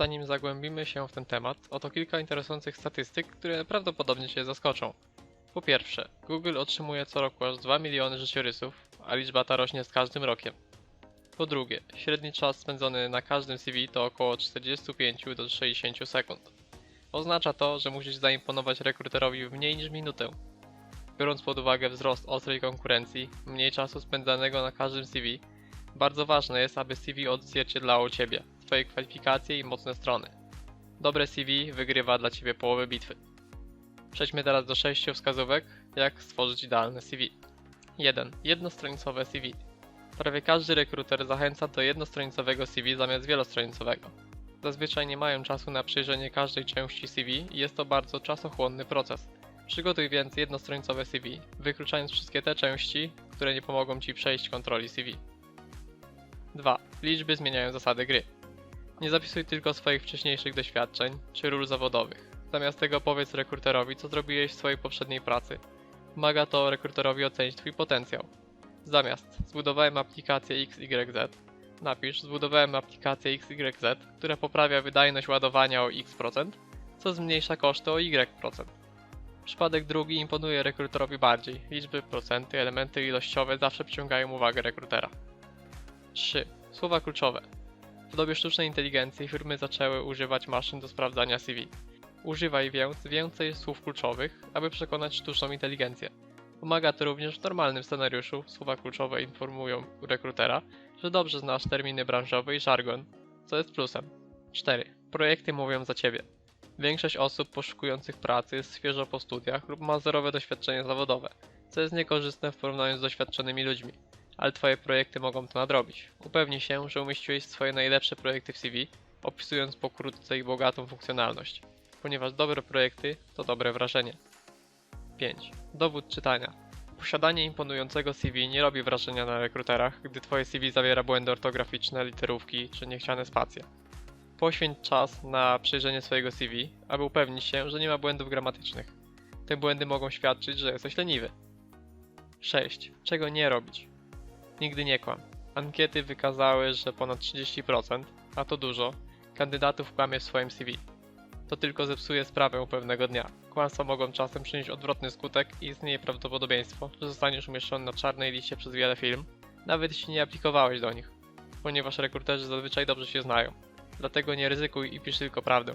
zanim zagłębimy się w ten temat, oto kilka interesujących statystyk, które prawdopodobnie Cię zaskoczą. Po pierwsze, Google otrzymuje co roku aż 2 miliony życiorysów, a liczba ta rośnie z każdym rokiem. Po drugie, średni czas spędzony na każdym CV to około 45 do 60 sekund. Oznacza to, że musisz zaimponować rekruterowi w mniej niż minutę. Biorąc pod uwagę wzrost ostrej konkurencji, mniej czasu spędzanego na każdym CV, bardzo ważne jest, aby CV odzwierciedlało Ciebie, Twoje kwalifikacje i mocne strony. Dobre CV wygrywa dla Ciebie połowę bitwy. Przejdźmy teraz do sześciu wskazówek, jak stworzyć idealne CV. 1. Jednostronicowe CV. Prawie każdy rekruter zachęca do jednostronicowego CV zamiast wielostronicowego. Zazwyczaj nie mają czasu na przejrzenie każdej części CV i jest to bardzo czasochłonny proces. Przygotuj więc jednostronicowe CV, wykluczając wszystkie te części, które nie pomogą Ci przejść kontroli CV. 2. Liczby zmieniają zasady gry. Nie zapisuj tylko swoich wcześniejszych doświadczeń czy ról zawodowych. Zamiast tego powiedz rekruterowi, co zrobiłeś w swojej poprzedniej pracy. Pomaga to rekruterowi ocenić Twój potencjał. Zamiast zbudowałem aplikację XYZ, napisz zbudowałem aplikację XYZ, która poprawia wydajność ładowania o X%, co zmniejsza koszty o Y%. Przypadek drugi imponuje rekruterowi bardziej. Liczby, procenty, elementy ilościowe zawsze przyciągają uwagę rekrutera. 3. Słowa kluczowe. W dobie sztucznej inteligencji firmy zaczęły używać maszyn do sprawdzania CV. Używaj więc więcej słów kluczowych, aby przekonać sztuczną inteligencję. Pomaga to również w normalnym scenariuszu. Słowa kluczowe informują rekrutera, że dobrze znasz terminy branżowe i żargon, co jest plusem. 4. Projekty mówią za ciebie. Większość osób poszukujących pracy jest świeżo po studiach lub ma zerowe doświadczenie zawodowe, co jest niekorzystne w porównaniu z doświadczonymi ludźmi ale Twoje projekty mogą to nadrobić. Upewnij się, że umieściłeś swoje najlepsze projekty w CV, opisując pokrótce ich bogatą funkcjonalność, ponieważ dobre projekty to dobre wrażenie. 5. Dowód czytania. Posiadanie imponującego CV nie robi wrażenia na rekruterach, gdy Twoje CV zawiera błędy ortograficzne, literówki czy niechciane spacje. Poświęć czas na przejrzenie swojego CV, aby upewnić się, że nie ma błędów gramatycznych. Te błędy mogą świadczyć, że jesteś leniwy. 6. Czego nie robić? Nigdy nie kłam. Ankiety wykazały, że ponad 30%, a to dużo, kandydatów kłamie w swoim CV. To tylko zepsuje sprawę pewnego dnia. Kłamstwa mogą czasem przynieść odwrotny skutek i istnieje prawdopodobieństwo, że zostaniesz umieszczony na czarnej liście przez wiele firm, nawet jeśli nie aplikowałeś do nich, ponieważ rekruterzy zazwyczaj dobrze się znają. Dlatego nie ryzykuj i pisz tylko prawdę.